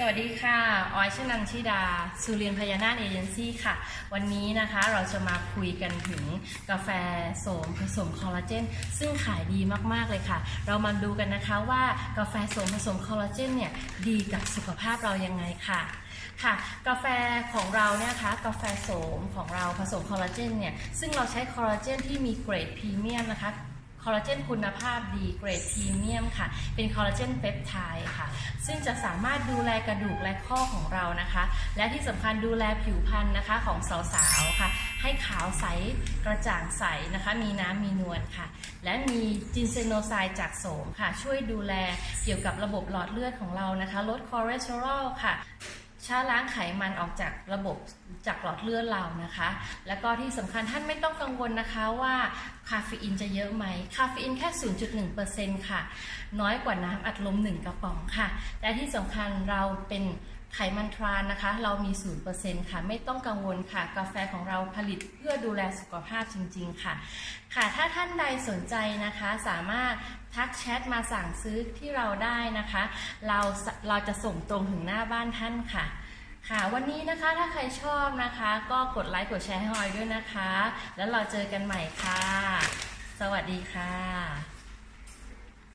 สวัสดีค่ะ ออยชนันชิดา สุเรียนพยานาเอเจนซี่ค่ะ วันนี้นะคะเราจะมาคุยกันถึงกาแฟโสมผสมคอลลาเจน ซึ่งขายดีมาก ๆ เลยค่ะ เรามาดูกันนะคะว่ากาแฟโสมผสมคอลลาเจนเนี่ยดีกับสุขภาพเรายังไงค่ะค่ะกาแฟของเราเนี่ยนะคะกาแฟโสมของเราผสมคอลลาเจนเนี่ยซึ่งเราใช้คอลลาเจนที่มีเกรดพรีเมียมนะคะ อลลาเจนคุณภาพดีเกรดพรีเมียมค่ะ เป็นคอลลาเจนเปปไทด์ค่ะ ซึ่งจะสามารถดูแลกระดูกและข้อของเรานะคะ และที่สำคัญดูแลผิวพรรณนะคะของสาวๆค่ะ ให้ขาวใสกระจ่างใสนะคะ มีน้ำมีนวลค่ะ และมีจินเซโนไซด์จากโสมค่ะ ช่วยดูแลเกี่ยวกับระบบหลอดเลือดของเรานะคะ ลดคอเลสเตอรอลค่ะ ชาล้างไขมันออกจากระบบจากหลอดเลือดเรานะคะ แล้วก็ที่สำคัญท่านไม่ต้องกังวลนะคะว่าคาเฟอีนจะเยอะไหม คาเฟอีนแค่ 0.1%ค่ะ น้อยกว่าน้ำอัดลม 1 กระป๋องค่ะ และที่สำคัญเราเป็น ไขมันทรานนะคะ เรามี 0%ค่ะ ไม่ต้องกังวลค่ะ กาแฟของเราผลิตเพื่อดูแลสุขภาพจริง ๆ ค่ะ ค่ะ ถ้าท่านใดสนใจนะคะ สามารถทักแชทมาสั่งซื้อที่เราได้นะคะ เราเราจะส่งตรงถึงหน้าบ้านท่านค่ะ ค่ะ วันนี้นะคะถ้าใครชอบนะคะ ก็กดไลค์กดแชร์ให้ออยด้วยนะคะ แล้วเราเจอกันใหม่ค่ะ สวัสดีค่ะ